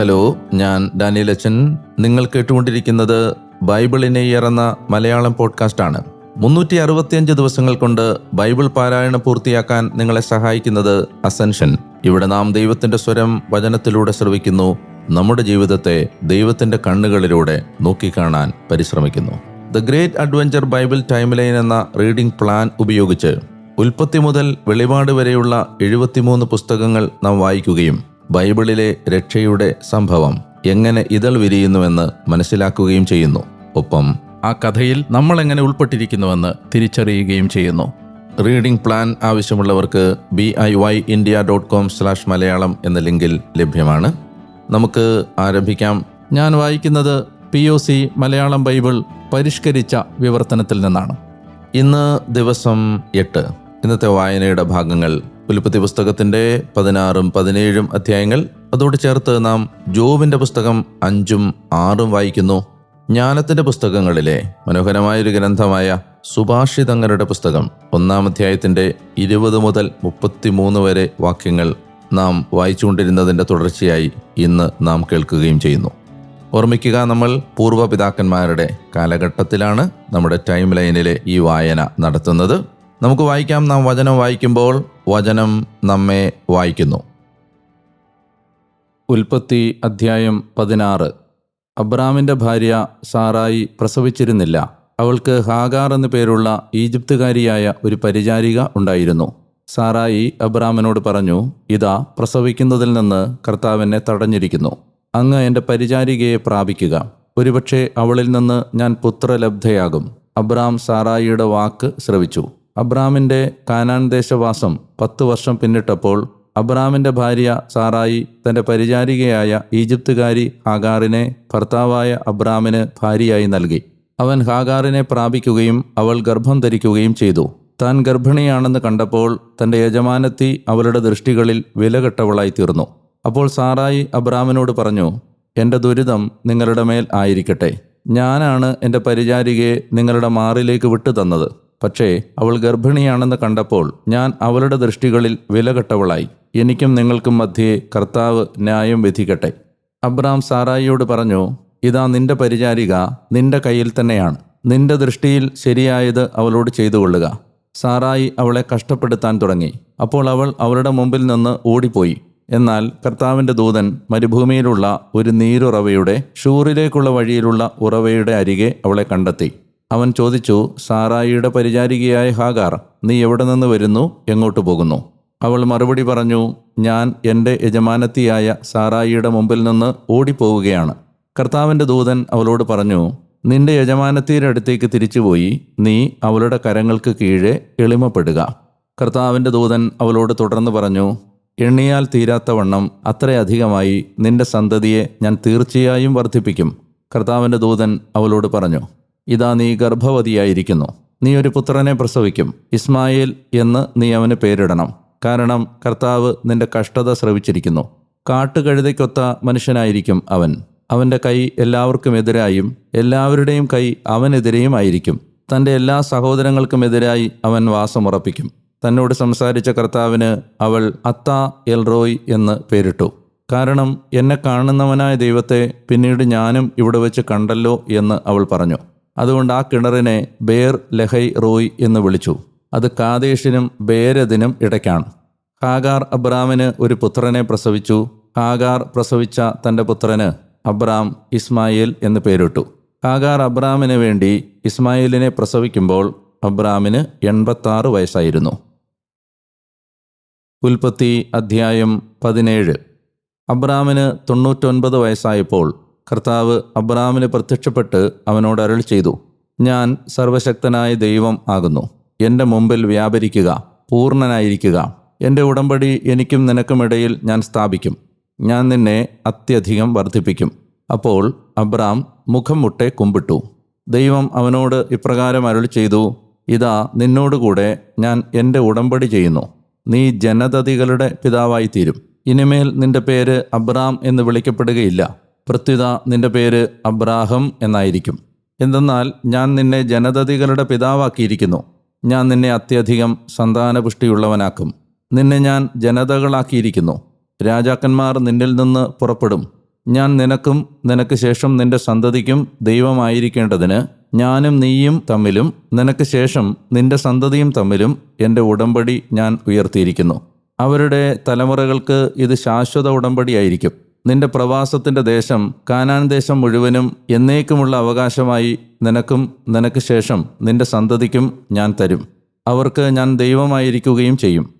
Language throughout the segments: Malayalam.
ഹലോ ഞാൻ ഡാനിയൽ അച്ഛൻ. നിങ്ങൾ കേട്ടുകൊണ്ടിരിക്കുന്നത് ബൈബിളിനെ ഇറന്ന മലയാളം പോഡ്കാസ്റ്റാണ് മുന്നൂറ്റി അറുപത്തിയഞ്ച് ദിവസങ്ങൾ കൊണ്ട് ബൈബിൾ പാരായണം പൂർത്തിയാക്കാൻ നിങ്ങളെ സഹായിക്കുന്നത് അസെൻഷൻ. ഇവിടെ നാം ദൈവത്തിന്റെ സ്വരം വചനത്തിലൂടെ ശ്രവിക്കുന്നു. നമ്മുടെ ജീവിതത്തെ ദൈവത്തിന്റെ കണ്ണുകളിലൂടെ നോക്കിക്കാണാൻ പരിശ്രമിക്കുന്നു. The great adventure Bible timeline എന്ന റീഡിംഗ് പ്ലാൻ ഉപയോഗിച്ച് ഉൽപ്പത്തി മുതൽ വെളിപാട് വരെയുള്ള എഴുപത്തിമൂന്ന് പുസ്തകങ്ങൾ നാം വായിക്കുകയും ബൈബിളിലെ രക്ഷയുടെ സംഭവം എങ്ങനെ ഇതൾ വിരിയുന്നുവെന്ന് മനസ്സിലാക്കുകയും ചെയ്യുന്നു. ഒപ്പം ആ കഥയിൽ നമ്മൾ എങ്ങനെ ഉൾപ്പെട്ടിരിക്കുന്നുവെന്ന് തിരിച്ചറിയുകയും ചെയ്യുന്നു. റീഡിംഗ് പ്ലാൻ ആവശ്യമുള്ളവർക്ക് B I Y India dot com slash Malayalam എന്ന ലിങ്കിൽ ലഭ്യമാണ്. നമുക്ക് ആരംഭിക്കാം. ഞാൻ വായിക്കുന്നത് P O C Malayalam Bible പരിഷ്കരിച്ച വിവർത്തനത്തിൽ നിന്നാണ്. ഇന്ന് ദിവസം എട്ട്. ഇന്നത്തെ വായനയുടെ ഭാഗങ്ങൾ ഉൽപ്പത്തി പുസ്തകത്തിന്റെ പതിനാറും പതിനേഴും അധ്യായങ്ങൾ. അതോട് ചേർത്ത് നാം ജോബിന്റെ പുസ്തകം അഞ്ചും ആറും വായിക്കുന്നു. ജ്ഞാനത്തിന്റെ പുസ്തകങ്ങളിലെ മനോഹരമായൊരു ഗ്രന്ഥമായ സുഭാഷിതങ്ങളുടെ പുസ്തകം ഒന്നാം അധ്യായത്തിന്റെ ഇരുപത് മുതൽ മുപ്പത്തിമൂന്ന് വരെ വാക്യങ്ങൾ നാം വായിച്ചുകൊണ്ടിരുന്നതിന്റെ തുടർച്ചയായി ഇന്ന് നാം കേൾക്കുകയും ചെയ്യുന്നു. ഓർമ്മിക്കുക നമ്മൾ പൂർവപിതാക്കന്മാരുടെ കാലഘട്ടത്തിലാണ് നമ്മുടെ ടൈം ലൈനിലെ ഈ വായന നടത്തുന്നത്. നമുക്ക് വായിക്കാം. നാം വചനം വായിക്കുമ്പോൾ വചനം നമ്മെ വായിക്കുന്നു. ഉൽപ്പത്തി അധ്യായം പതിനാറ്. അബ്രാമിന്റെ ഭാര്യ സാറായി പ്രസവിച്ചിരുന്നില്ല. അവൾക്ക് ഹാഗാർ എന്നു പേരുള്ള ഈജിപ്തുകാരിയായ ഒരു പരിചാരിക ഉണ്ടായിരുന്നു. സാറായി അബ്രാമിനോട് പറഞ്ഞു ഇതാ പ്രസവിക്കുന്നതിൽ നിന്ന് കർത്താവിനെ തടഞ്ഞിരിക്കുന്നു. അങ്ങ് എന്റെ പരിചാരികയെ പ്രാപിക്കുക. ഒരുപക്ഷെ അവളിൽ നിന്ന് ഞാൻ പുത്രലബ്ധയാകും. അബ്രാം സാറായിയുടെ വാക്ക് ശ്രവിച്ചു. അബ്രാമിന്റെ കാനാൻ ദേശവാസം പത്തു വർഷം പിന്നിട്ടപ്പോൾ അബ്രാമിന്റെ ഭാര്യ സാറായി തന്റെ പരിചാരികയായ ഈജിപ്തുകാരി ഹാഗാറിനെ ഭർത്താവായ അബ്രാമിന് ഭാര്യയായി നൽകി. അവൻ ഹാഗാറിനെ പ്രാപിക്കുകയും അവൾ ഗർഭം ധരിക്കുകയും ചെയ്തു. താൻ ഗർഭിണിയാണെന്ന് കണ്ടപ്പോൾ തന്റെ യജമാനത്തി അവളുടെ ദൃഷ്ടികളിൽ വിലകെട്ടവളായി തീർന്നു. അപ്പോൾ സാറായി അബ്രാമിനോട് പറഞ്ഞു എന്റെ ദുരിതം നിങ്ങളുടെ മേൽ ആയിരിക്കട്ടെ. ഞാനാണ് എന്റെ പരിചാരികയെ നിങ്ങളുടെ മാറിലേക്ക് വിട്ടു തന്നത് പക്ഷേ അവൾ ഗർഭിണിയാണെന്ന് കണ്ടപ്പോൾ ഞാൻ അവളുടെ ദൃഷ്ടികളിൽ വിലകെട്ടവളായി. എനിക്കും നിങ്ങൾക്കും മധ്യേ കർത്താവ് ന്യായം വിധിക്കട്ടെ. അബ്രാം സാറായിയോട് പറഞ്ഞു ഇതാ നിന്റെ പരിചാരിക നിന്റെ കയ്യിൽ തന്നെയാണ്. നിന്റെ ദൃഷ്ടിയിൽ ശരിയായത് അവളോട് ചെയ്തു കൊള്ളുക സാറായി അവളെ കഷ്ടപ്പെടുത്താൻ തുടങ്ങി. അപ്പോൾ അവൾ അവളുടെ മുമ്പിൽ നിന്ന് ഓടിപ്പോയി. എന്നാൽ കർത്താവിന്റെ ദൂതൻ മരുഭൂമിയിലുള്ള ഒരു നീരുറവയുടെ ഷൂറിലേക്കുള്ള വഴിയിലുള്ള ഉറവയുടെ അരികെ അവളെ കണ്ടെത്തി. അവൻ ചോദിച്ചു സാറായിയുടെ പരിചാരികയായ ഹാഗാർ നീ എവിടെ നിന്ന് വരുന്നു? എങ്ങോട്ട് പോകുന്നു? അവൾ മറുപടി പറഞ്ഞു ഞാൻ എന്റെ യജമാനത്തിയായ സാറായിയുടെ മുമ്പിൽ നിന്ന് ഓടിപ്പോവുകയാണ്. കർത്താവിന്റെ ദൂതൻ അവളോട് പറഞ്ഞു നിന്റെ യജമാനത്തിയുടെ അടുത്തേക്ക് തിരിച്ചുപോയി നീ അവളുടെ കരങ്ങൾക്ക് കീഴെ എളിമപ്പെടുക. കർത്താവിന്റെ ദൂതൻ അവളോട് തുടർന്ന് പറഞ്ഞു എണ്ണിയാൽ തീരാത്തവണ്ണം അത്രയധികമായി നിന്റെ സന്തതിയെ ഞാൻ തീർച്ചയായും വർദ്ധിപ്പിക്കും. കർത്താവിന്റെ ദൂതൻ അവളോട് പറഞ്ഞു ഇതാ നീ ഗർഭവതിയായിരിക്കുന്നു. നീ ഒരു പുത്രനെ പ്രസവിക്കും. ഇസ്മായിൽ എന്ന് നീ അവന് പേരിടണം. കാരണം കർത്താവ് നിന്റെ കഷ്ടത ശ്രവിച്ചിരിക്കുന്നു കാട്ടുകഴുതയ്ക്കൊത്ത മനുഷ്യനായിരിക്കും അവൻ. അവന്റെ കൈ എല്ലാവർക്കും എതിരായും എല്ലാവരുടെയും കൈ അവനെതിരെയും ആയിരിക്കും. തന്റെ എല്ലാ സഹോദരങ്ങൾക്കും എതിരായി അവൻ വാസമുറപ്പിക്കും തന്നോട് സംസാരിച്ച കർത്താവിന് അവൾ അത്ത എൽറോയ് എന്ന് പേരിട്ടു. കാരണം എന്നെ കാണുന്നവനായ ദൈവത്തെ പിന്നീട് ഞാനും ഇവിടെ വെച്ച് കണ്ടല്ലോ എന്ന് അവൾ പറഞ്ഞു. അതുകൊണ്ട് ആ കിണറിനെ ബേർ ലഹൈ റോയ് എന്ന് വിളിച്ചു. അത് കാതേഷിനും ബേരദിനും ഇടയ്ക്കാണ്. ഹാഗാർ അബ്രാമിന് ഒരു പുത്രനെ പ്രസവിച്ചു. ഹാഗാർ പ്രസവിച്ച തന്റെ പുത്രന് അബ്രാം ഇസ്മായിൽ എന്ന് പേരിട്ടു. ഹാഗാർ അബ്രാമിന് വേണ്ടി ഇസ്മായിലിനെ പ്രസവിക്കുമ്പോൾ അബ്രാമിന് എൺപത്താറ് വയസ്സായിരുന്നു. ഉൽപ്പത്തി അധ്യായം പതിനേഴ്. അബ്രാമിന് തൊണ്ണൂറ്റൊൻപത് വയസ്സായപ്പോൾ കർത്താവ് അബ്രാമിന് പ്രത്യക്ഷപ്പെട്ട് അവനോട് അരുൾ ചെയ്തു ഞാൻ സർവശക്തനായ ദൈവം ആകുന്നു. എന്റെ മുമ്പിൽ വ്യാപരിക്കുക പൂർണനായിരിക്കുക. എന്റെ ഉടമ്പടി എനിക്കും നിനക്കുമിടയിൽ ഞാൻ സ്ഥാപിക്കും. ഞാൻ നിന്നെ അത്യധികം വർദ്ധിപ്പിക്കും. അപ്പോൾ അബ്രാം മുഖം മുട്ടെ കുമ്പിട്ടു. ദൈവം അവനോട് ഇപ്രകാരം അരുൾ ചെയ്തു ഇതാ നിന്നോടുകൂടെ ഞാൻ എന്റെ ഉടമ്പടി ചെയ്യുന്നു. നീ ജനതതികളുടെ പിതാവായി തീരും ഇനിമേൽ നിന്റെ പേര് അബ്രാം എന്ന് വിളിക്കപ്പെടുകയില്ല. പ്രത്യുത നിന്റെ പേര് അബ്രാഹം എന്നായിരിക്കും. എന്തെന്നാൽ ഞാൻ നിന്നെ ജനതതികളുടെ പിതാവാക്കിയിരിക്കുന്നു. ഞാൻ നിന്നെ അത്യധികം സന്താനപുഷ്ടിയുള്ളവനാക്കും. നിന്നെ ഞാൻ ജനതകളാക്കിയിരിക്കുന്നു. രാജാക്കന്മാർ നിന്നിൽ നിന്ന് പുറപ്പെടും. ഞാൻ നിനക്കും നിനക്ക് ശേഷം നിന്റെ സന്തതിക്കും ദൈവമായിരിക്കേണ്ടതിന് ഞാനും നീയും തമ്മിലും നിനക്ക് ശേഷം നിന്റെ സന്തതിയും തമ്മിലും എന്റെ ഉടമ്പടി ഞാൻ ഉയർത്തിയിരിക്കുന്നു. അവരുടെ തലമുറകൾക്ക് ഇത് ശാശ്വത ഉടമ്പടിയായിരിക്കും. നിന്റെ പ്രവാസത്തിന്റെ ദേശം കാനാൻ ദേശം മുഴുവനും എന്നേക്കുമുള്ള അവകാശമായി നിനക്കും നിനക്ക് ശേഷം നിന്റെ സന്തതിക്കും ഞാൻ തരും. അവർക്ക് ഞാൻ ദൈവമായിരിക്കുകയും ചെയ്യും.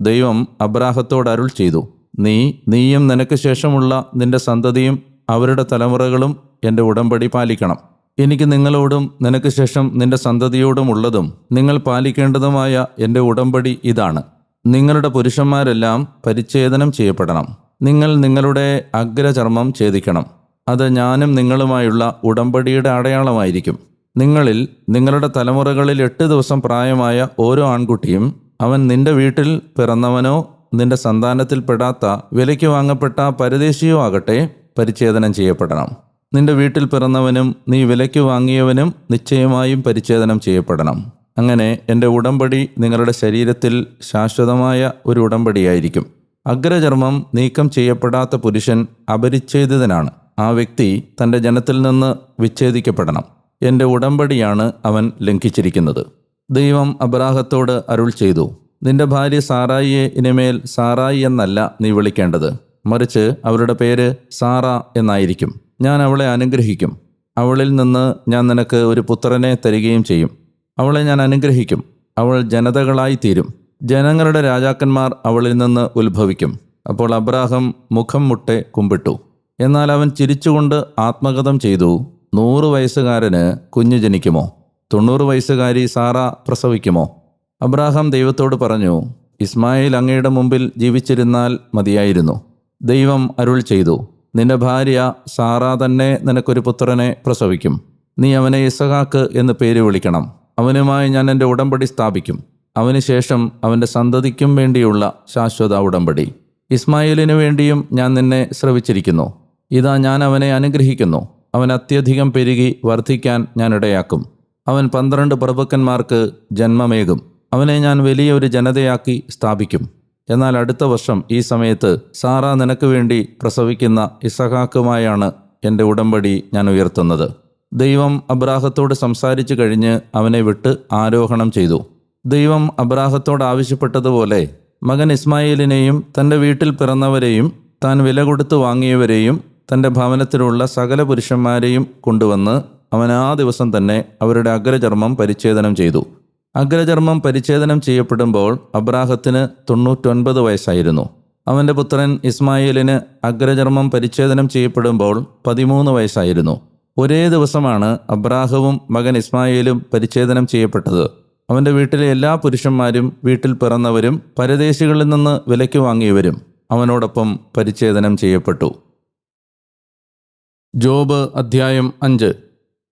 ദൈവം അബ്രാഹത്തോട് അരുൾ ചെയ്തു. നീ നീയും നിനക്ക് ശേഷമുള്ള നിന്റെ സന്തതിയും അവരുടെ തലമുറകളും എന്റെ ഉടമ്പടി പാലിക്കണം. എനിക്ക് നിങ്ങളോടും നിനക്ക് ശേഷം നിന്റെ സന്തതിയോടും ഉള്ളതും നിങ്ങൾ പാലിക്കേണ്ടതുമായ എന്റെ ഉടമ്പടി ഇതാണ്. നിങ്ങളുടെ പുരുഷന്മാരെല്ലാം പരിച്ഛേദനം ചെയ്യപ്പെടണം. നിങ്ങൾ നിങ്ങളുടെ അഗ്രചർമ്മം ഛേദിക്കണം. അത് ഞാനും നിങ്ങളുമായുള്ള ഉടമ്പടിയുടെ അടയാളമായിരിക്കും. നിങ്ങളിൽ നിങ്ങളുടെ തലമുറകളിൽ എട്ട് ദിവസം പ്രായമായ ഓരോ ആൺകുട്ടിയും അവൻ നിന്റെ വീട്ടിൽ പിറന്നവനോ നിന്റെ സന്താനത്തിൽപ്പെടാത്ത വിലയ്ക്ക് വാങ്ങപ്പെട്ട പരദേശിയോ ആകട്ടെ പരിച്ഛേദനം ചെയ്യപ്പെടണം. നിന്റെ വീട്ടിൽ പിറന്നവനും നീ വിലയ്ക്ക് വാങ്ങിയവനും നിശ്ചയമായും പരിച്ഛേദനം ചെയ്യപ്പെടണം. അങ്ങനെ എന്റെ ഉടമ്പടി നിങ്ങളുടെ ശരീരത്തിൽ ശാശ്വതമായ ഒരു ഉടമ്പടിയായിരിക്കും. അഗ്രചർമ്മം നീക്കം ചെയ്യപ്പെടാത്ത പുരുഷൻ അപരിച്ഛേദിതനാണ്. ആ വ്യക്തി തന്റെ ജനത്തിൽ നിന്ന് വിച്ഛേദിക്കപ്പെടണം. എന്റെ ഉടമ്പടിയാണ് അവൻ ലംഘിച്ചിരിക്കുന്നത്. ദൈവം അബ്രാഹത്തോട് അരുൾ ചെയ്തു നിന്റെ ഭാര്യ സാറായിയെ ഇനിമേൽ സാറായി എന്നല്ല നീ വിളിക്കേണ്ടത്. മറിച്ച് അവരുടെ പേര് സാറ എന്നായിരിക്കും. ഞാൻ അവളെ അനുഗ്രഹിക്കും. അവളിൽ നിന്ന് ഞാൻ നിനക്ക് ഒരു പുത്രനെ തരികയും ചെയ്യും. അവളെ ഞാൻ അനുഗ്രഹിക്കും. അവൾ ജനതകളായി തീരും ജനങ്ങളുടെ രാജാക്കന്മാർ അവളിൽ നിന്ന് ഉത്ഭവിക്കും. അപ്പോൾ അബ്രാഹം മുഖം മുട്ടെ കുമ്പിട്ടു. എന്നാൽ അവൻ ചിരിച്ചുകൊണ്ട് ആത്മഗതം ചെയ്തു നൂറ് വയസ്സുകാരന് കുഞ്ഞു ജനിക്കുമോ? തൊണ്ണൂറ് വയസ്സുകാരി സാറ പ്രസവിക്കുമോ? അബ്രാഹാം ദൈവത്തോട് പറഞ്ഞു ഇസ്മായിൽ അങ്ങയുടെ മുമ്പിൽ ജീവിച്ചിരുന്നാൽ മതിയായിരുന്നു. ദൈവം അരുൾ ചെയ്തു നിന്റെ ഭാര്യ സാറ തന്നെ നിനക്കൊരു പുത്രനെ പ്രസവിക്കും. നീ അവനെ ഇസഹാക്ക് എന്ന് പേര് വിളിക്കണം. അവനുമായി ഞാൻ എന്റെ ഉടമ്പടി സ്ഥാപിക്കും. അവന് ശേഷം അവന്റെ സന്തതിക്കും വേണ്ടിയുള്ള ശാശ്വത ഉടമ്പടി. ഇസ്മായിലിനു വേണ്ടിയും ഞാൻ നിന്നെ ശ്രവിച്ചിരിക്കുന്നു. ഇതാ ഞാൻ അവനെ അനുഗ്രഹിക്കുന്നു. അവൻ അത്യധികം പെരുകി വർദ്ധിക്കാൻ ഞാൻ ഇടയാക്കും. അവൻ പന്ത്രണ്ട് പ്രഭുക്കന്മാർക്ക് ജന്മമേകും. അവനെ ഞാൻ വലിയൊരു ജനതയാക്കി സ്ഥാപിക്കും. എന്നാൽ അടുത്ത വർഷം ഈ സമയത്ത് സാറ നിനക്ക് വേണ്ടി പ്രസവിക്കുന്ന ഇസഹാക്കുമായാണ് എന്റെ ഉടമ്പടി ഞാൻ ഉയർത്തുന്നത്. ദൈവം അബ്രാഹത്തോട് സംസാരിച്ചു കഴിഞ്ഞ് അവനെ വിട്ട് ആരോഹണം ചെയ്തു. ദൈവം അബ്രാഹത്തോട് ആവശ്യപ്പെട്ടതുപോലെ മകൻ ഇസ്മായിലിനെയും തന്റെ വീട്ടിൽ പിറന്നവരെയും താൻ വില കൊടുത്ത് വാങ്ങിയവരെയും തന്റെ ഭവനത്തിലുള്ള സകല പുരുഷന്മാരെയും കൊണ്ടുവന്ന് അവൻ ആ ദിവസം തന്നെ അവരുടെ അഗ്രചർമ്മം പരിച്ഛേദനം ചെയ്തു. അഗ്രചർമ്മം പരിച്ഛേദനം ചെയ്യപ്പെടുമ്പോൾ അബ്രാഹത്തിന് തൊണ്ണൂറ്റൊൻപത് വയസ്സായിരുന്നു. അവന്റെ പുത്രൻ ഇസ്മായിലിന് അഗ്രചർമ്മം പരിച്ഛേദനം ചെയ്യപ്പെടുമ്പോൾ പതിമൂന്ന് വയസ്സായിരുന്നു. ഒരേ ദിവസമാണ് അബ്രാഹവും മകൻ ഇസ്മായിലും പരിച്ഛേദനം ചെയ്യപ്പെട്ടത്. അവന്റെ വീട്ടിലെ എല്ലാ പുരുഷന്മാരും വീട്ടിൽ പിറന്നവരും പരദേശികളിൽ നിന്ന് വിലയ്ക്ക് വാങ്ങിയവരും അവനോടൊപ്പം പരിച്ഛേദനം ചെയ്യപ്പെട്ടു. ജോബ് അധ്യായം അഞ്ച്.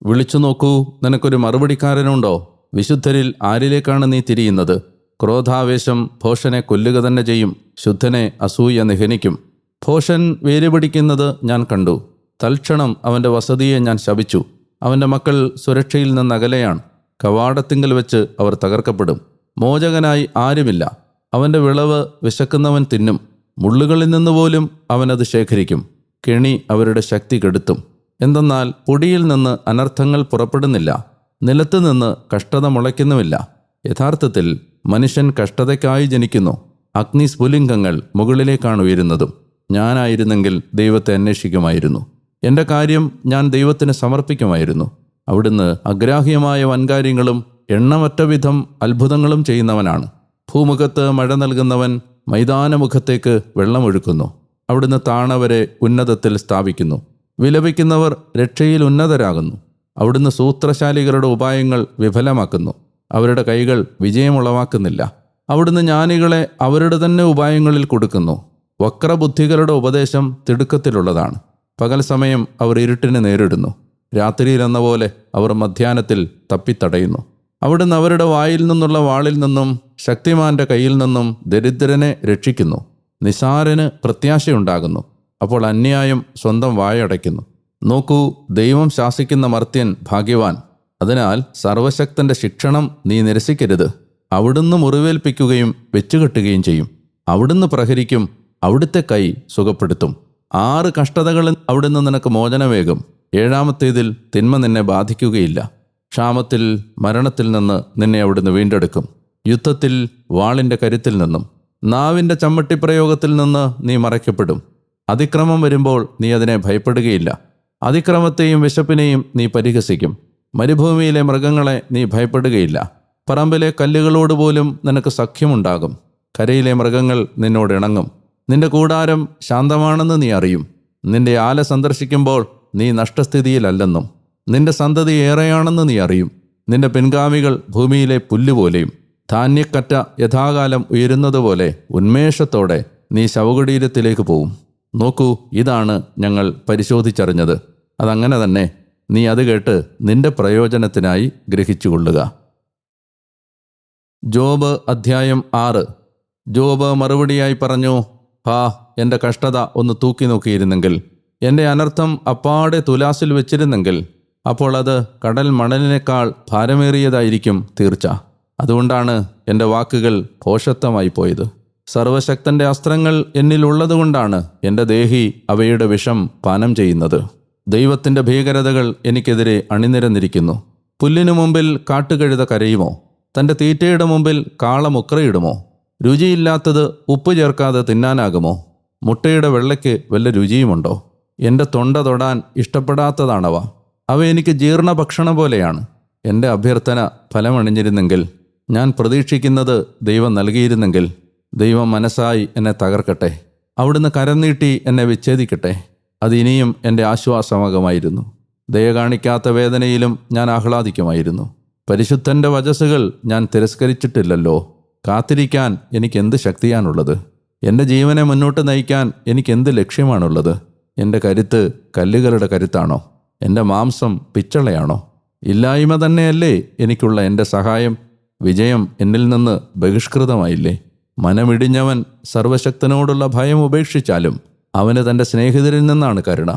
വിളിച്ചു നോക്കൂ നിനക്കൊരു മറുപടിക്കാരനുണ്ടോ? വിശുദ്ധരിൽ ആരിലേക്കാണ് നീ തിരിയുന്നത്? ക്രോധാവേശം ഭോഷനെ കൊല്ലുക തന്നെ ചെയ്യും ശുദ്ധനെ അസൂയ നിഹനിക്കും. ഭോഷൻ വേരുപിടിക്കുന്നത് ഞാൻ കണ്ടു. തൽക്ഷണം അവന്റെ വസതിയെ ഞാൻ ശപിച്ചു. അവന്റെ മക്കൾ സുരക്ഷയിൽ നിന്ന് അകലെയാണ്. കവാടത്തിങ്കൽ വെച്ച് അവർ തകർക്കപ്പെടും. മോചകനായി ആരുമില്ല. അവന്റെ വിളവ് വിശക്കുന്നവൻ തിന്നും. മുള്ളുകളിൽ നിന്ന് പോലും അവനത് ശേഖരിക്കും. കെണി അവരുടെ ശക്തി കെടുത്തും. എന്തെന്നാൽ പൊടിയിൽ നിന്ന് അനർത്ഥങ്ങൾ പുറപ്പെടുന്നില്ല. നിലത്ത് നിന്ന് കഷ്ടത മുളയ്ക്കുന്നുമില്ല. യഥാർത്ഥത്തിൽ മനുഷ്യൻ കഷ്ടതയ്ക്കായി ജനിക്കുന്നു. അഗ്നി സ്ഫുലിംഗങ്ങൾ മുകളിലേക്കാണ് ഉയരുന്നതും. ഞാനായിരുന്നെങ്കിൽ ദൈവത്തെ അന്വേഷിക്കുമായിരുന്നു. എന്റെ കാര്യം ഞാൻ ദൈവത്തിന് സമർപ്പിക്കുമായിരുന്നു. അവിടുന്ന് അഗ്രാഹ്യമായ വൻകാര്യങ്ങളും എണ്ണമറ്റ വിധം അത്ഭുതങ്ങളും ചെയ്യുന്നവനാണ്. ഭൂമുഖത്ത് മഴ നൽകുന്നവൻ മൈതാനമുഖത്തേക്ക് വെള്ളമൊഴുക്കുന്നു. അവിടുന്ന് താണവരെ ഉന്നതത്തിൽ സ്ഥാപിക്കുന്നു. വിലപിക്കുന്നവർ രക്ഷയിൽ ഉന്നതരാകുന്നു. അവിടുന്ന് സൂത്രശാലികളുടെ ഉപായങ്ങൾ വിഫലമാക്കുന്നു. അവരുടെ കൈകൾ വിജയമുളവാക്കുന്നില്ല. അവിടുന്ന് ജ്ഞാനികളെ അവരുടെ തന്നെ ഉപായങ്ങളിൽ കൊടുക്കുന്നു. വക്രബുദ്ധികളുടെ ഉപദേശം തിടുക്കത്തിലുള്ളതാണ്. പകൽ സമയം അവർ ഇരുട്ടിനെ നേരിടുന്നു. രാത്രിയിലെന്ന പോലെ അവർ മധ്യാഹ്നത്തിൽ തപ്പിത്തടയുന്നു. അവിടുന്ന് അവരുടെ വായിൽ നിന്നുള്ള വാളിൽ നിന്നും ശക്തിമാന്റെ കയ്യിൽ നിന്നും ദരിദ്രനെ രക്ഷിക്കുന്നു. നിസാരന് പ്രത്യാശയുണ്ടാകുന്നു. അപ്പോൾ അന്യായം സ്വന്തം വായടയ്ക്കുന്നു. നോക്കൂ ദൈവം ശാസിക്കുന്ന മർത്യൻ ഭാഗ്യവാൻ. അതിനാൽ സർവശക്തന്റെ ശിക്ഷണം നീ നിരസിക്കരുത്. അവിടുന്ന് മുറിവേൽപ്പിക്കുകയും വെച്ചുകെട്ടുകയും ചെയ്യും. അവിടുന്ന് പ്രഹരിക്കും അവിടുത്തെ കൈ സുഖപ്പെടുത്തും. ആറ് കഷ്ടതകളിൽ അവിടുന്ന് നിനക്ക് മോചനവേകും ഏഴാമത്തേതിൽ തിന്മ നിന്നെ ബാധിക്കുകയില്ല. ക്ഷാമത്തിൽ മരണത്തിൽ നിന്ന് നിന്നെ അവിടുന്ന് വീണ്ടെടുക്കും. യുദ്ധത്തിൽ വാളിന്റെ കരുത്തിൽ നിന്നും നാവിന്റെ ചമ്മട്ടിപ്രയോഗത്തിൽ നിന്ന് നീ മറയ്ക്കപ്പെടും. അതിക്രമം വരുമ്പോൾ നീ അതിനെ ഭയപ്പെടുകയില്ല. അതിക്രമത്തെയും വിശപ്പിനെയും നീ പരിഹസിക്കും. മരുഭൂമിയിലെ മൃഗങ്ങളെ നീ ഭയപ്പെടുകയില്ല. പറമ്പിലെ കല്ലുകളോട് പോലും നിനക്ക് സഖ്യമുണ്ടാകും. കരയിലെ മൃഗങ്ങൾ നിന്നോട് ഇണങ്ങും. നിന്റെ കൂടാരം ശാന്തമാണെന്ന് നീ അറിയും. നിന്റെ ആല സന്ദർശിക്കുമ്പോൾ നീ നഷ്ടസ്ഥിതിയിലല്ലെന്നും നിന്റെ സന്തതി ഏറെയാണെന്ന് നീ അറിയും. നിന്റെ പിൻഗാമികൾ ഭൂമിയിലെ പുല്ലുപോലെയും ധാന്യക്കറ്റ യഥാകാലം ഉയരുന്നതുപോലെ ഉന്മേഷത്തോടെ നീ ശവകുടീരത്തിലേക്ക് പോവും. നോക്കൂ ഇതാണ് ഞങ്ങൾ പരിശോധിച്ചറിഞ്ഞത്. അതങ്ങനെ തന്നെ നീ അത് കേട്ട് നിന്റെ പ്രയോജനത്തിനായി ഗ്രഹിച്ചുകൊള്ളുക. ജോബ് അധ്യായം ആറ്. ജോബ് മറുപടിയായി പറഞ്ഞു ഹാ എന്റെ കഷ്ടത ഒന്ന് തൂക്കി നോക്കിയിരുന്നെങ്കിൽ എന്റെ അനർത്ഥം അപ്പാടെ തുലാസിൽ വെച്ചിരുന്നെങ്കിൽ അപ്പോൾ അത് കടൽ മണലിനേക്കാൾ ഭാരമേറിയതായിരിക്കും തീർച്ച. അതുകൊണ്ടാണ് എന്റെ വാക്കുകൾ ഭോഷത്വമായി പോയത്. സർവശക്തന്റെ അസ്ത്രങ്ങൾ എന്നിൽ ഉള്ളതുകൊണ്ടാണ് എന്റെ ദേഹി അവയുടെ വിഷം പാനം ചെയ്യുന്നത്. ദൈവത്തിന്റെ ഭീകരതകൾ എനിക്കെതിരെ അണിനിരന്നിരിക്കുന്നു. പുല്ലിനു മുമ്പിൽ കാട്ടുകഴുത കരയുമോ? തന്റെ തീറ്റയുടെ മുമ്പിൽ കാള മുക്രയിടുമോ രുചിയില്ലാത്തത് ഉപ്പ് ചേർക്കാതെ തിന്നാനാകുമോ? മുട്ടയുടെ വെള്ളയ്ക്ക് വല്ല രുചിയുമുണ്ടോ? എന്റെ തൊണ്ട തൊടാൻ ഇഷ്ടപ്പെടാത്തതാണവ. അവ എനിക്ക് ജീർണ ഭക്ഷണം പോലെയാണ് എന്റെ അഭ്യർത്ഥന ഫലമണിഞ്ഞിരുന്നെങ്കിൽ ഞാൻ പ്രതീക്ഷിക്കുന്നത് ദൈവം നൽകിയിരുന്നെങ്കിൽ ദൈവം മനസ്സായി എന്നെ തകർക്കട്ടെ. അവിടുന്ന് കരം നീട്ടി എന്നെ വിച്ഛേദിക്കട്ടെ. അത് ഇനിയും എന്റെ ആശ്വാസമാകമായിരുന്നു. ദയ കാണിക്കാത്ത വേദനയിലും ഞാൻ ആഹ്ലാദിക്കുമായിരുന്നു. പരിശുദ്ധന്റെ വചസ്സുകൾ ഞാൻ തിരസ്കരിച്ചിട്ടില്ലല്ലോ. കാത്തിരിക്കാൻ എനിക്കെന്ത് ശക്തിയാണുള്ളത്? എന്റെ ജീവനെ മുന്നോട്ട് നയിക്കാൻ എനിക്കെന്ത് ലക്ഷ്യമാണുള്ളത്? എന്റെ കരുത്ത് കല്ലുകളുടെ കരുത്താണോ? എന്റെ മാംസം പിച്ചളയാണോ? ഇല്ലായ്മ തന്നെയല്ലേ എനിക്കുള്ള എന്റെ സഹായം. വിജയം എന്നിൽ നിന്ന് ബഹിഷ്കൃതമായില്ലേ? മനമിടിഞ്ഞവൻ സർവശക്തനോടുള്ള ഭയം ഉപേക്ഷിച്ചാലും അവന് തന്റെ സ്നേഹിതരിൽ നിന്നാണ് കരുണ.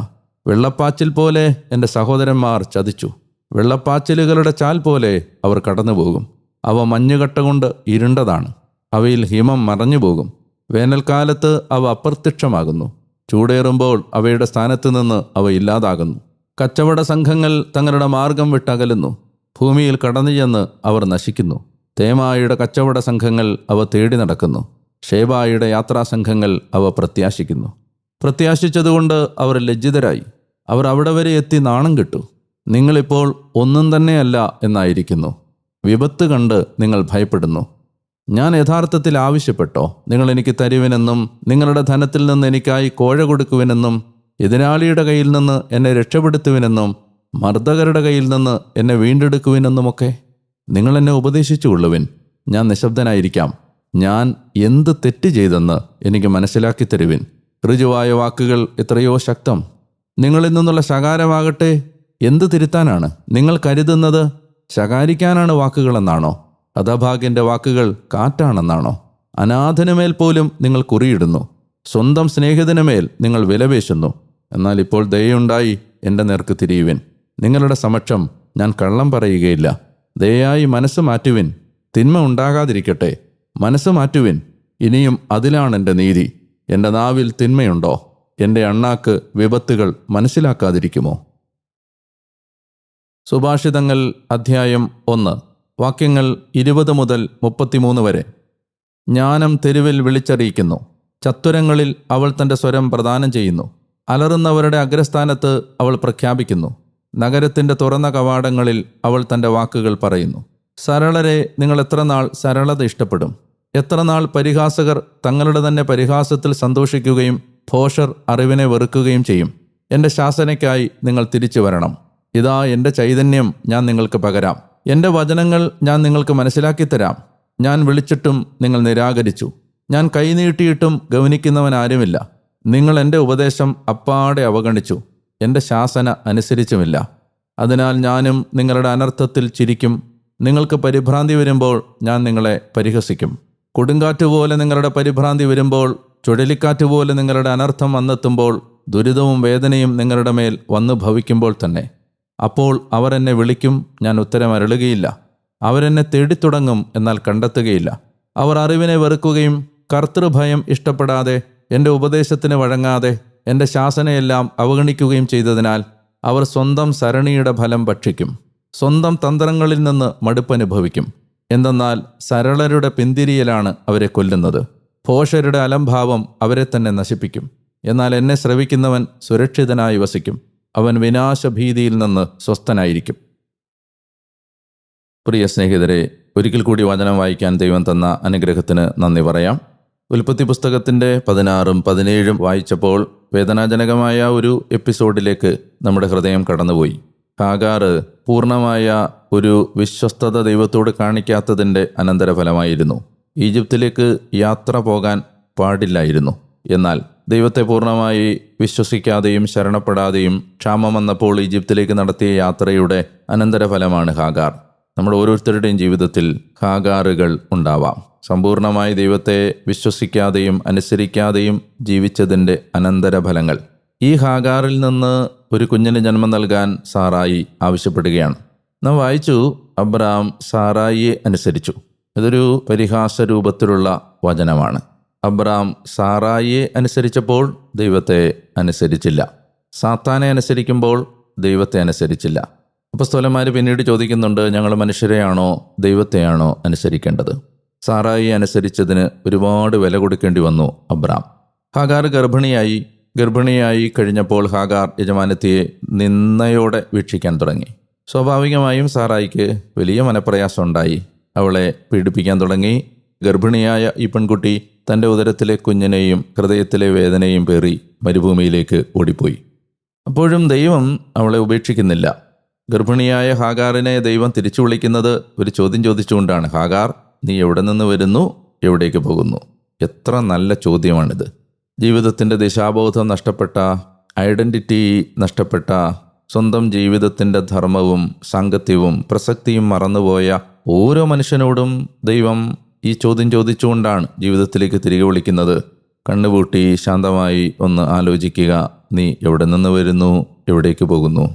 വെള്ളപ്പാച്ചിൽ പോലെ എന്റെ സഹോദരന്മാർ ചതിച്ചു. വെള്ളപ്പാച്ചിലുകളുടെ ചാൽ പോലെ അവർ കടന്നുപോകും. അവ മഞ്ഞുകട്ട കൊണ്ട് ഇരുണ്ടതാണ്. അവയിൽ ഹിമം മറഞ്ഞു പോകും വേനൽക്കാലത്ത് അവ അപ്രത്യക്ഷമാകുന്നു. ചൂടേറുമ്പോൾ അവയുടെ സ്ഥാനത്ത് നിന്ന് അവ ഇല്ലാതാകുന്നു. കച്ചവട സംഘങ്ങൾ തങ്ങളുടെ മാർഗം വിട്ടകലുന്നു. ഭൂമിയിൽ കടന്നു ചെന്ന് അവർ നശിക്കുന്നു. തേമായുടെ കച്ചവട സംഘങ്ങൾ അവ തേടി നടക്കുന്നു. ഷേബായുടെ യാത്രാസംഘങ്ങൾ അവ പ്രത്യാശിക്കുന്നു. പ്രത്യാശിച്ചതുകൊണ്ട് അവർ ലജ്ജിതരായി. അവർ അവിടെ വരെ എത്തി നാണം കിട്ടു. നിങ്ങളിപ്പോൾ ഒന്നും തന്നെയല്ല എന്നായിരിക്കുന്നു. വിപത്ത് കണ്ട് നിങ്ങൾ ഭയപ്പെടുന്നു. ഞാൻ യഥാർത്ഥത്തിൽ ആവശ്യപ്പെട്ടോ? നിങ്ങൾ എനിക്ക് തരുവിനെന്നും നിങ്ങളുടെ ധനത്തിൽ നിന്ന് എനിക്കായി കോഴ കൊടുക്കുവിനെന്നും എതിരാളിയുടെ കയ്യിൽ നിന്ന് എന്നെ രക്ഷപ്പെടുത്തുവിനെന്നും മർദ്ദകരുടെ കയ്യിൽ നിന്ന് എന്നെ വീണ്ടെടുക്കുവിനെന്നുമൊക്കെ നിങ്ങൾ എന്നെ ഉപദേശിച്ചു കൊള്ളുവിൻ ഞാൻ നിശബ്ദനായിരിക്കാം. ഞാൻ എന്ത് തെറ്റ് ചെയ്തെന്ന് എനിക്ക് മനസ്സിലാക്കി തരുവിൻ. ഋജുവായ വാക്കുകൾ എത്രയോ ശക്തം. നിങ്ങളിൽ നിന്നുള്ള ശകാരമാകട്ടെ? എന്ത് തിരുത്താനാണ്? നിങ്ങൾ കരുതുന്നത് ശകാരിക്കാനാണ് വാക്കുകളെന്നാണോ? ഹതഭാഗ്യന്റെ വാക്കുകൾ കാറ്റാണെന്നാണോ? അനാഥനുമേൽ പോലും നിങ്ങൾ കുറിയിടുന്നു. സ്വന്തം സ്നേഹിതനുമേൽ നിങ്ങൾ വിലപേശുന്നു. എന്നാൽ ഇപ്പോൾ ദയുണ്ടായി എന്റെ നേർക്ക് തിരിയുവിൻ. നിങ്ങളുടെ സമക്ഷം ഞാൻ കള്ളം പറയുകയില്ല. ദയായി മനസ്സ് മാറ്റുവിൻ. തിന്മ ഉണ്ടാകാതിരിക്കട്ടെ. മനസ്സ് മാറ്റുവിൻ. ഇനിയും അതിലാണ് എന്റെ നീതി. എന്റെ നാവിൽ തിന്മയുണ്ടോ? എന്റെ അണ്ണാക്ക് വിപത്തുകൾ മനസ്സിലാക്കാതിരിക്കുമോ? സുഭാഷിതങ്ങൾ അധ്യായം ഒന്ന്. വാക്യങ്ങൾ ഇരുപത് മുതൽ മുപ്പത്തിമൂന്ന് വരെ. ജ്ഞാനം തെരുവിൽ വിളിച്ചറിയിക്കുന്നു. ചത്തുരങ്ങളിൽ അവൾ തന്റെ സ്വരം പ്രദാനം ചെയ്യുന്നു. അലറുന്നവരുടെ അഗ്രസ്ഥാനത്ത് അവൾ പ്രഖ്യാപിക്കുന്നു. നഗരത്തിന്റെ തുറന്ന കവാടങ്ങളിൽ അവൾ തന്റെ വാക്കുകൾ പറയുന്നു. സരളരെ നിങ്ങൾ എത്ര നാൾ സരളത ഇഷ്ടപ്പെടും? എത്ര നാൾ പരിഹാസകർ തങ്ങളുടെ തന്നെ പരിഹാസത്തിൽ സന്തോഷിക്കുകയും ഭോഷർ അറിവിനെ വെറുക്കുകയും ചെയ്യും? എന്റെ ശാസനയ്ക്കായി നിങ്ങൾ തിരിച്ചു വരണം. ഇതാ എന്റെ ചൈതന്യം ഞാൻ നിങ്ങൾക്ക് പകരാം. എന്റെ വചനങ്ങൾ ഞാൻ നിങ്ങൾക്ക് മനസ്സിലാക്കി തരാം. ഞാൻ വിളിച്ചിട്ടും നിങ്ങൾ നിരാകരിച്ചു. ഞാൻ കൈനീട്ടിയിട്ടും ഗവനിക്കുന്നവൻ ആരുമില്ല. നിങ്ങൾ എന്റെ ഉപദേശം അപ്പാടെ അവഗണിച്ചു. എന്റെ ശാസന അനുസരിച്ചുമില്ല. അതിനാൽ ഞാനും നിങ്ങളുടെ അനർത്ഥത്തിൽ ചിരിക്കും. നിങ്ങൾക്ക് പരിഭ്രാന്തി വരുമ്പോൾ ഞാൻ നിങ്ങളെ പരിഹസിക്കും. കൊടുങ്കാറ്റ് പോലെ നിങ്ങളുടെ പരിഭ്രാന്തി വരുമ്പോൾ ചുഴലിക്കാറ്റ് പോലെ നിങ്ങളുടെ അനർത്ഥം വന്നെത്തുമ്പോൾ ദുരിതവും വേദനയും നിങ്ങളുടെ മേൽ വന്നു ഭവിക്കുമ്പോൾ തന്നെ. അപ്പോൾ അവർ എന്നെ വിളിക്കും ഞാൻ ഉത്തരം അരുളുകയില്ല. അവരെന്നെ തേടിത്തുടങ്ങും എന്നാൽ കണ്ടെത്തുകയില്ല. അവർ അറിവിനെ വെറുക്കുകയും കർത്തൃഭയം ഇഷ്ടപ്പെടാതെ എന്റെ ഉപദേശത്തിന് വഴങ്ങാതെ എന്റെ ശാസനയെല്ലാം അവഗണിക്കുകയും ചെയ്തതിനാൽ അവർ സ്വന്തം സരണിയുടെ ഫലം ഭക്ഷിക്കും. സ്വന്തം തന്ത്രങ്ങളിൽ നിന്ന് മടുപ്പനുഭവിക്കും. എന്തെന്നാൽ സരളരുടെ പിന്തിരിയലാണ് അവരെ കൊല്ലുന്നത്. ഭോഷരുടെ അലംഭാവം അവരെ തന്നെ നശിപ്പിക്കും. എന്നാൽ എന്നെ ശ്രവിക്കുന്നവൻ സുരക്ഷിതനായി വസിക്കും. അവൻ വിനാശഭീതിയിൽ നിന്ന് സ്വസ്ഥനായിരിക്കും. പ്രിയ സ്നേഹിതരെ ഒരിക്കൽ കൂടി വചനം വായിക്കാൻ ദൈവം തന്ന അനുഗ്രഹത്തിന് നന്ദി പറയാം. ഉൽപ്പത്തി പുസ്തകത്തിന്റെ പതിനാറും പതിനേഴും വായിച്ചപ്പോൾ വേദനാജനകമായ ഒരു എപ്പിസോഡിലേക്ക് നമ്മുടെ ഹൃദയം കടന്നുപോയി. ഹാഗാറ് പൂർണമായ ഒരു വിശ്വസ്തത ദൈവത്തോട് കാണിക്കാത്തതിന്റെ അനന്തരഫലമായിരുന്നു. ഈജിപ്തിലേക്ക് യാത്ര പോകാൻ പാടില്ലായിരുന്നു. എന്നാൽ ദൈവത്തെ പൂർണമായി വിശ്വസിക്കാതെയും ശരണപ്പെടാതെയും ക്ഷാമം വന്നപ്പോൾ ഈജിപ്തിലേക്ക് നടത്തിയ യാത്രയുടെ അനന്തരഫലമാണ് ഹാഗാർ. നമ്മൾ ഓരോരുത്തരുടെയും ജീവിതത്തിൽ ഹാഗാറുകൾ ഉണ്ടാവാം. സമ്പൂർണമായി ദൈവത്തെ വിശ്വസിക്കാതെയും അനുസരിക്കാതെയും ജീവിച്ചതിന്റെ അനന്തരഫലങ്ങൾ. ഈ ഹാഗാറിൽ നിന്ന് ഒരു കുഞ്ഞിന് ജന്മം നൽകാൻ സാറായി ആവശ്യപ്പെടുകയാണ്. നാം വായിച്ചു അബ്രാം സാറായിയെ അനുസരിച്ചു. ഇതൊരു പരിഹാസ രൂപത്തിലുള്ള വചനമാണ്. അബ്രാം സാറായിയെ അനുസരിച്ചപ്പോൾ ദൈവത്തെ അനുസരിച്ചില്ല. സാത്താനെ അനുസരിക്കുമ്പോൾ ദൈവത്തെ അനുസരിച്ചില്ല. അപ്പസ്തോലന്മാർ പിന്നീട് ചോദിക്കുന്നുണ്ട് ഞങ്ങൾ മനുഷ്യരെയാണോ? ദൈവത്തെയാണോ അനുസരിക്കേണ്ടത്? സാറായി അനുസരിച്ചതിന് ഒരുപാട് വില കൊടുക്കേണ്ടി വന്നു അബ്രാം. ഹാഗാർ ഗർഭിണിയായി ഗർഭിണിയായി കഴിഞ്ഞപ്പോൾ ഹാഗാർ യജമാനത്തിയെ നിന്നയോടെ വീക്ഷിക്കാൻ തുടങ്ങി. സ്വാഭാവികമായും സാറായിക്ക് വലിയ മനപ്രയാസം ഉണ്ടായി. അവളെ പീഡിപ്പിക്കാൻ തുടങ്ങി. ഗർഭിണിയായ ഈ പെൺകുട്ടി തന്റെ ഉദരത്തിലെ കുഞ്ഞിനെയും ഹൃദയത്തിലെ വേദനയും പേറി മരുഭൂമിയിലേക്ക് ഓടിപ്പോയി. അപ്പോഴും ദൈവം അവളെ ഉപേക്ഷിക്കുന്നില്ല. ഗർഭിണിയായ ഹാഗാറിനെ ദൈവം തിരിച്ചു വിളിക്കുന്നത് ഒരു ചോദ്യം ചോദിച്ചുകൊണ്ടാണ്. ഹാഗാർ നീ എവിടെ നിന്ന് വരുന്നു? എവിടേക്ക് പോകുന്നു? എത്ര നല്ല ചോദ്യമാണിത്. ജീവിതത്തിന്റെ ദിശാബോധം നഷ്ടപ്പെട്ട ഐഡന്റിറ്റി നഷ്ടപ്പെട്ട സ്വന്തം ജീവിതത്തിന്റെ ധർമ്മവും സാങ്കത്യവും പ്രസക്തിയും മറന്നുപോയ ഓരോ മനുഷ്യനോടും ദൈവം ഈ ചോദ്യം ചോദിച്ചുകൊണ്ടാണ് ജീവിതത്തിലേക്ക് തിരികെ വിളിക്കുന്നത്. കണ്ണുപൂട്ടി ശാന്തമായി ഒന്ന് ആലോചിക്കുക. നീ എവിടെ നിന്ന് വരുന്നു? എവിടേക്ക് പോകുന്നു?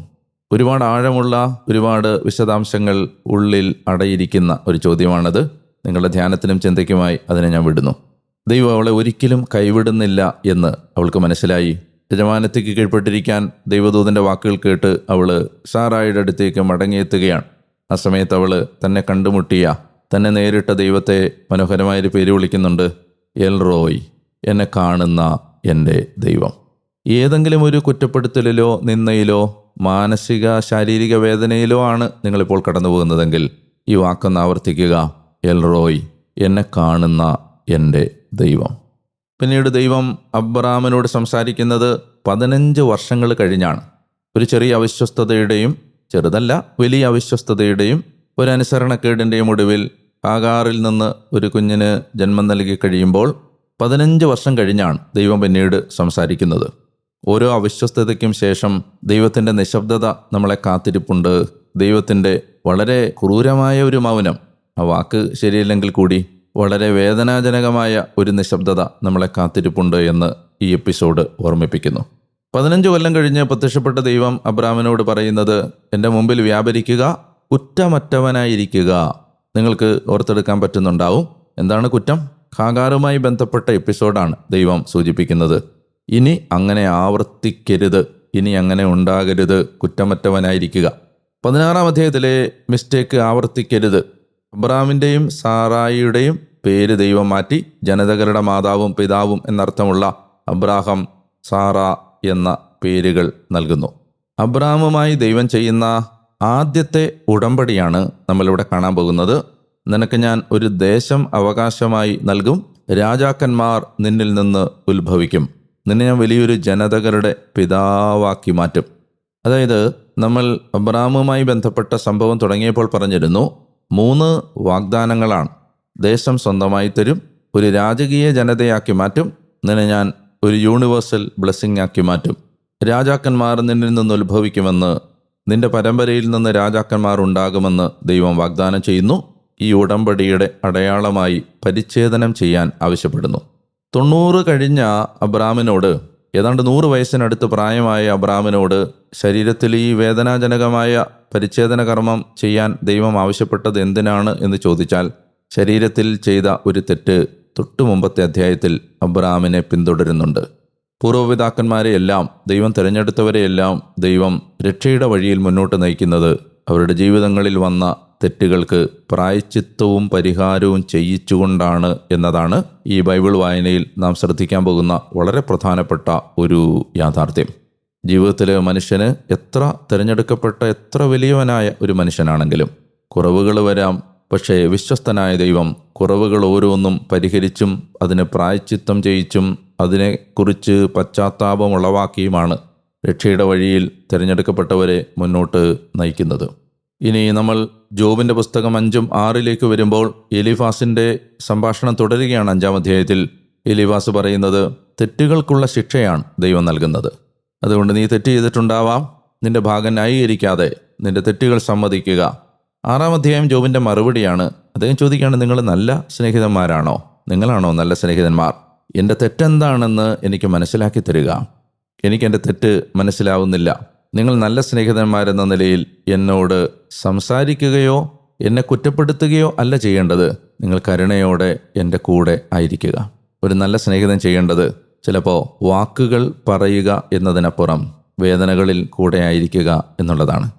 ഒരുപാട് ആഴമുള്ള ഒരുപാട് വിശദാംശങ്ങൾ ഉള്ളിൽ അടയിരിക്കുന്ന ഒരു ചോദ്യമാണത്. നിങ്ങളുടെ ധ്യാനത്തിനും ചിന്തയ്ക്കുമായി അതിനെ ഞാൻ വിടുന്നു. ദൈവം അവളെ ഒരിക്കലും കൈവിടുന്നില്ല എന്ന് അവൾക്ക് മനസ്സിലായി. യജമാനത്തേക്ക് കീഴ്പ്പെട്ടിരിക്കാൻ ദൈവദൂതന്റെ വാക്കുകൾ കേട്ട് അവൾ സാറായുടെ അടുത്തേക്ക് മടങ്ങിയെത്തുകയാണ്. ആ സമയത്ത് അവൾ തന്നെ കണ്ടുമുട്ടിയ തന്നെ നേരിട്ട ദൈവത്തെ മനോഹരമായൊരു പേര് വിളിക്കുന്നുണ്ട് എൽ റോയ്. എന്നെ കാണുന്ന എന്റെ ദൈവം. ഏതെങ്കിലും ഒരു കുറ്റപ്പെടുത്തലിലോ നിന്നയിലോ മാനസിക ശാരീരിക വേദനയിലോ ആണ് നിങ്ങളിപ്പോൾ കടന്നു പോകുന്നതെങ്കിൽ ഈ വാക്കൊന്ന് ആവർത്തിക്കുക. എൽ റോയ് എന്നെ കാണുന്ന എന്റെ ദൈവം. പിന്നീട് ദൈവം അബ്രാമിനോട് സംസാരിക്കുന്നത് പതിനഞ്ച് വർഷങ്ങൾ കഴിഞ്ഞാണ്. ഒരു ചെറിയ അവിശ്വസ്തതയുടെയും ചെറുതല്ല വലിയ അവിശ്വസ്തതയുടെയും ഒരു അനുസരണക്കേടിന്റെയും ഒടുവിൽ ആകാറിൽ നിന്ന് ഒരു കുഞ്ഞിന് ജന്മം നൽകി കഴിയുമ്പോൾ പതിനഞ്ച് വർഷം കഴിഞ്ഞാണ് ദൈവം പിന്നീട് സംസാരിക്കുന്നത്. ഓരോ അവിശ്വസ്തതയ്ക്കും ശേഷം ദൈവത്തിന്റെ നിശബ്ദത നമ്മളെ കാത്തിരിപ്പുണ്ട്. ദൈവത്തിന്റെ വളരെ ക്രൂരമായ ഒരു മൗനം ആ വാക്ക് ശരിയില്ലെങ്കിൽ കൂടി വളരെ വേദനാജനകമായ ഒരു നിശബ്ദത നമ്മളെ കാത്തിരിപ്പുണ്ട് എന്ന് ഈ എപ്പിസോഡ് ഓർമ്മിപ്പിക്കുന്നു. പതിനഞ്ച് കൊല്ലം കഴിഞ്ഞ് പ്രത്യക്ഷപ്പെട്ട ദൈവം അബ്രാമിനോട് പറയുന്നത് എന്റെ മുമ്പിൽ വ്യാപരിക്കുക കുറ്റമറ്റവനായിരിക്കുക നിങ്ങൾക്ക് ഓർത്തെടുക്കാൻ പറ്റുന്നുണ്ടാവും. എന്താണ് കുറ്റം? ഖാകാറുമായി ബന്ധപ്പെട്ട എപ്പിസോഡാണ് ദൈവം സൂചിപ്പിക്കുന്നത്. ഇനി അങ്ങനെ ആവർത്തിക്കരുത്. ഇനി അങ്ങനെ ഉണ്ടാകരുത്. കുറ്റമറ്റവനായിരിക്കുക. പതിനാറാം അധ്യായത്തിലെ മിസ്റ്റേക്ക് ആവർത്തിക്കരുത്. അബ്രാമിന്റെയും സാറായിയുടെയും പേര് ദൈവം മാറ്റി ജനതകളുടെ മാതാവും പിതാവും എന്നർത്ഥമുള്ള അബ്രാഹം സാറ എന്ന പേരുകൾ നൽകുന്നു. അബ്രാമുമായി ദൈവം ചെയ്യുന്ന ആദ്യത്തെ ഉടമ്പടിയാണ് നമ്മളിവിടെ കാണാൻ പോകുന്നത്. നിനക്ക് ഞാൻ ഒരു ദേശം അവകാശമായി നൽകും. രാജാക്കന്മാർ നിന്നിൽ നിന്ന് ഉത്ഭവിക്കും. നിന്നെ ഞാൻ വലിയൊരു ജനതകളുടെ പിതാവാക്കി മാറ്റും. അതായത് നമ്മൾ അബ്രാമുമായി ബന്ധപ്പെട്ട സംഭവം തുടങ്ങിയപ്പോൾ പറഞ്ഞിരുന്നു മൂന്ന് വാഗ്ദാനങ്ങളാണ്. ദേശം സ്വന്തമായി തരും ഒരു രാജകീയ ജനതയാക്കി മാറ്റും നിന്നെ ഞാൻ ഒരു യൂണിവേഴ്സൽ ബ്ലെസ്സിംഗ് ആക്കി മാറ്റും. രാജാക്കന്മാർ നിന്നിൽ നിന്ന് ഉത്ഭവിക്കുമെന്ന് നിന്റെ പരമ്പരയിൽ നിന്ന് രാജാക്കന്മാർ ഉണ്ടാകുമെന്ന് ദൈവം വാഗ്ദാനം ചെയ്യുന്നു. ഈ ഉടമ്പടിയുടെ അടയാളമായി പരിച്ഛേദനം ചെയ്യാൻ ആവശ്യപ്പെടുന്നു. തൊണ്ണൂറ് കഴിഞ്ഞ അബ്രാമിനോട് ഏതാണ്ട് നൂറ് വയസ്സിനടുത്ത് പ്രായമായ അബ്രാമിനോട് ശരീരത്തിൽ ഈ വേദനാജനകമായ പരിച്ഛേദന കർമ്മം ചെയ്യാൻ ദൈവം ആവശ്യപ്പെട്ടത് എന്തിനാണ് എന്ന് ചോദിച്ചാൽ ശരീരത്തിൽ ചെയ്ത ഒരു തെറ്റ് തൊട്ടു മുമ്പത്തെ അധ്യായത്തിൽ അബ്രാമിനെ പിന്തുടരുന്നുണ്ട്. പൂർവപിതാക്കന്മാരെയെല്ലാം ദൈവം തിരഞ്ഞെടുത്തവരെയെല്ലാം ദൈവം രക്ഷയുടെ വഴിയിൽ മുന്നോട്ട് നയിക്കുന്നത് അവരുടെ ജീവിതങ്ങളിൽ വന്ന തെറ്റുകൾക്ക് പ്രായച്ചിത്തവും പരിഹാരവും ചെയ്യിച്ചുകൊണ്ടാണ് എന്നതാണ് ഈ ബൈബിൾ വായനയിൽ നാം ശ്രദ്ധിക്കാൻ പോകുന്ന വളരെ പ്രധാനപ്പെട്ട ഒരു യാഥാർത്ഥ്യം. ജീവിതത്തിൽ മനുഷ്യന് എത്ര തിരഞ്ഞെടുക്കപ്പെട്ട എത്ര വലിയവനായ ഒരു മനുഷ്യനാണെങ്കിലും കുറവുകൾ വരാം പക്ഷേ വിശ്വസ്തനായ ദൈവം കുറവുകൾ ഓരോന്നും പരിഹരിച്ചും അതിന് പ്രായച്ചിത്തം ചെയ്യിച്ചും അതിനെക്കുറിച്ച് പശ്ചാത്താപം ഉളവാക്കിയുമാണ് രക്ഷയുടെ വഴിയിൽ തിരഞ്ഞെടുക്കപ്പെട്ടവരെ മുന്നോട്ട് നയിക്കുന്നത്. ഇനി നമ്മൾ ജോബിന്റെ പുസ്തകം അഞ്ചും ആറിലേക്ക് വരുമ്പോൾ എലിഫാസിന്റെ സംഭാഷണം തുടരുകയാണ് അഞ്ചാം അധ്യായത്തിൽ. എലിഫാസ് പറയുന്നത് തെറ്റുകൾക്കുള്ള ശിക്ഷയാണ് ദൈവം നൽകുന്നത്. അതുകൊണ്ട് നീ തെറ്റ് ചെയ്തിട്ടുണ്ടാവാം. നിന്റെ ഭാഗം ന്യായീകരിക്കാതെ നിന്റെ തെറ്റുകൾ സമ്മതിക്കുക. ആറാം അധ്യായം ജോബിന്റെ മറുപടിയാണ്. അദ്ദേഹം ചോദിക്കുകയാണ് നിങ്ങൾ നല്ല സ്നേഹിതന്മാരാണോ? നിങ്ങളാണോ നല്ല സ്നേഹിതന്മാർ? എന്റെ തെറ്റെന്താണെന്ന് എനിക്ക് മനസ്സിലാക്കി തരിക. എനിക്ക് എന്റെ തെറ്റ് മനസ്സിലാവുന്നില്ല. നിങ്ങൾ നല്ല സ്നേഹിതന്മാരെന്ന നിലയിൽ എന്നോട് സംസാരിക്കുകയോ എന്നെ കുറ്റപ്പെടുത്തുകയോ അല്ല ചെയ്യേണ്ടത്. നിങ്ങൾ കരുണയോടെ എന്റെ കൂടെ ആയിരിക്കുക. ഒരു നല്ല സ്നേഹിതൻ ചെയ്യേണ്ടത് ചിലപ്പോൾ വാക്കുകൾ പറയുക എന്നതിനപ്പുറം വേദനകളിൽ കൂടെ ആയിരിക്കുക എന്നുള്ളതാണ്.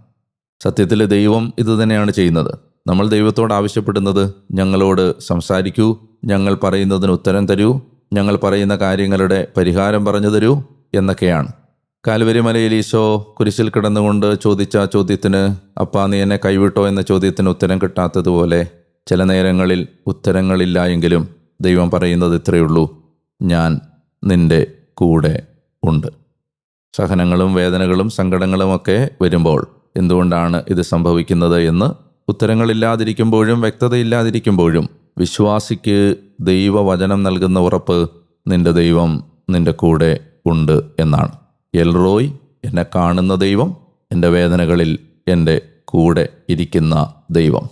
സത്യത്തിൽ ദൈവം ഇതുതന്നെയാണ് ചെയ്യുന്നത്. നമ്മൾ ദൈവത്തോട് ആവശ്യപ്പെടുന്നത് ഞങ്ങളോട് സംസാരിക്കൂ ഞങ്ങൾ പറയുന്നതിന് ഉത്തരം തരൂ ഞങ്ങൾ പറയുന്ന കാര്യങ്ങളുടെ പരിഹാരം പറഞ്ഞു തരൂ എന്നൊക്കെയാണ്. കാൽവരിമലയിൽ ഈശോ കുരിശിൽ കിടന്നുകൊണ്ട് ചോദിച്ച ചോദ്യത്തിന് അപ്പാ നീ എന്നെ കൈവിട്ടോ? എന്ന ചോദ്യത്തിന് ഉത്തരം കിട്ടാത്തതുപോലെ ചില നേരങ്ങളിൽ ഉത്തരങ്ങളില്ല എങ്കിലും ദൈവം പറയുന്നത് ഇത്രയേ ഉള്ളൂ ഞാൻ നിന്റെ കൂടെ ഉണ്ട്. സഹനങ്ങളും വേദനകളും സങ്കടങ്ങളുമൊക്കെ വരുമ്പോൾ എന്തുകൊണ്ടാണ് ഇത് സംഭവിക്കുന്നത് എന്ന് ഉത്തരങ്ങളില്ലാതിരിക്കുമ്പോഴും വ്യക്തതയില്ലാതിരിക്കുമ്പോഴും വിശ്വാസിക്ക് ദൈവവചനം നൽകുന്ന ഉറപ്പ് നിന്റെ ദൈവം നിന്റെ കൂടെ ഉണ്ട് എന്നാണ്. എൽറോയ് എന്നെ കാണുന്ന ദൈവം എന്റെ വേദനകളിൽ എന്റെ കൂടെ ഇരിക്കുന്ന ദൈവം.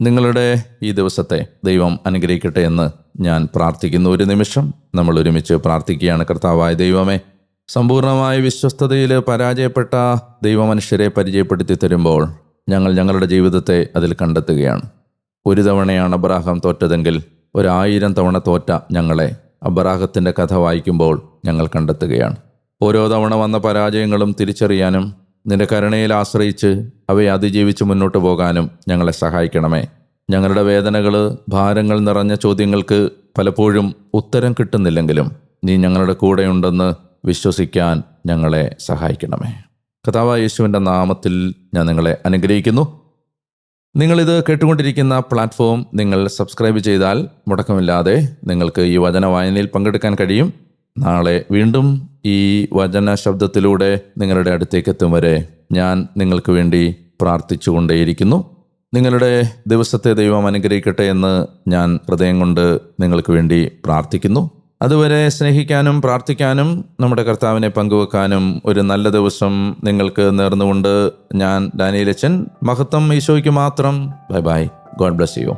നിങ്ങളുടെ ഈ ദിവസത്തെ ദൈവം അനുഗ്രഹിക്കട്ടെ എന്ന് ഞാൻ പ്രാർത്ഥിക്കുന്നു. ഒരു നിമിഷം നമ്മൾ ഒരുമിച്ച് പ്രാർത്ഥിക്കുകയാണ്. കർത്താവായ ദൈവമേ സമ്പൂർണമായ വിശ്വസ്തതയിൽ പരാജയപ്പെട്ട ദൈവമനുഷ്യരെ പരിചയപ്പെടുത്തി തരുമ്പോൾ ഞങ്ങൾ ഞങ്ങളുടെ ജീവിതത്തെ അതിൽ കണ്ടെത്തുകയാണ്. ഒരു തവണയാണ് അബ്രാഹാം തോറ്റതെങ്കിൽ ഒരായിരം തവണ തോറ്റ ഞങ്ങളെ അബ്രാഹത്തിന്റെ കഥ വായിക്കുമ്പോൾ ഞങ്ങൾ കണ്ടെത്തുകയാണ്. ഓരോ തവണ വന്ന പരാജയങ്ങളും തിരിച്ചറിയാനും നിന്റെ കരുണയിൽ ആശ്രയിച്ച് അവയെ അതിജീവിച്ച് മുന്നോട്ട് പോകാനും ഞങ്ങളെ സഹായിക്കണമേ. ഞങ്ങളുടെ വേദനകൾ ഭാരങ്ങൾ നിറഞ്ഞ ചോദ്യങ്ങൾക്ക് പലപ്പോഴും ഉത്തരം കിട്ടുന്നില്ലെങ്കിലും നീ ഞങ്ങളുടെ കൂടെയുണ്ടെന്ന് വിശ്വസിക്കാൻ ഞങ്ങളെ സഹായിക്കണമേ. കഥാവ യേശുവിന്റെ നാമത്തിൽ ഞാൻ നിങ്ങളെ അനുഗ്രഹിക്കുന്നു. നിങ്ങളിത് കേട്ടുകൊണ്ടിരിക്കുന്ന പ്ലാറ്റ്ഫോം നിങ്ങൾ സബ്സ്ക്രൈബ് ചെയ്താൽ മുടക്കമില്ലാതെ നിങ്ങൾക്ക് ഈ വചന വായനയിൽ പങ്കെടുക്കാൻ കഴിയും. നാളെ വീണ്ടും ഈ വചന ശബ്ദത്തിലൂടെ നിങ്ങളുടെ അടുത്തേക്ക് എത്തും വരെ ഞാൻ നിങ്ങൾക്ക് വേണ്ടി പ്രാർത്ഥിച്ചുകൊണ്ടേയിരിക്കുന്നു. നിങ്ങളുടെ ദിവസത്തെ ദൈവം അനുഗ്രഹിക്കട്ടെ എന്ന് ഞാൻ ഹൃദയം കൊണ്ട് നിങ്ങൾക്ക് വേണ്ടി പ്രാർത്ഥിക്കുന്നു. അതുവരെ സ്നേഹിക്കാനും പ്രാർത്ഥിക്കാനും നമ്മുടെ കർത്താവിനെ പങ്കുവെക്കാനും ഒരു നല്ല ദിവസം നിങ്ങൾക്ക് നേർന്നുകൊണ്ട് ഞാൻ ഡാനിയലച്ചൻ മഹത്വം ഈശോയ്ക്ക് മാത്രം. Bye bye. God bless you.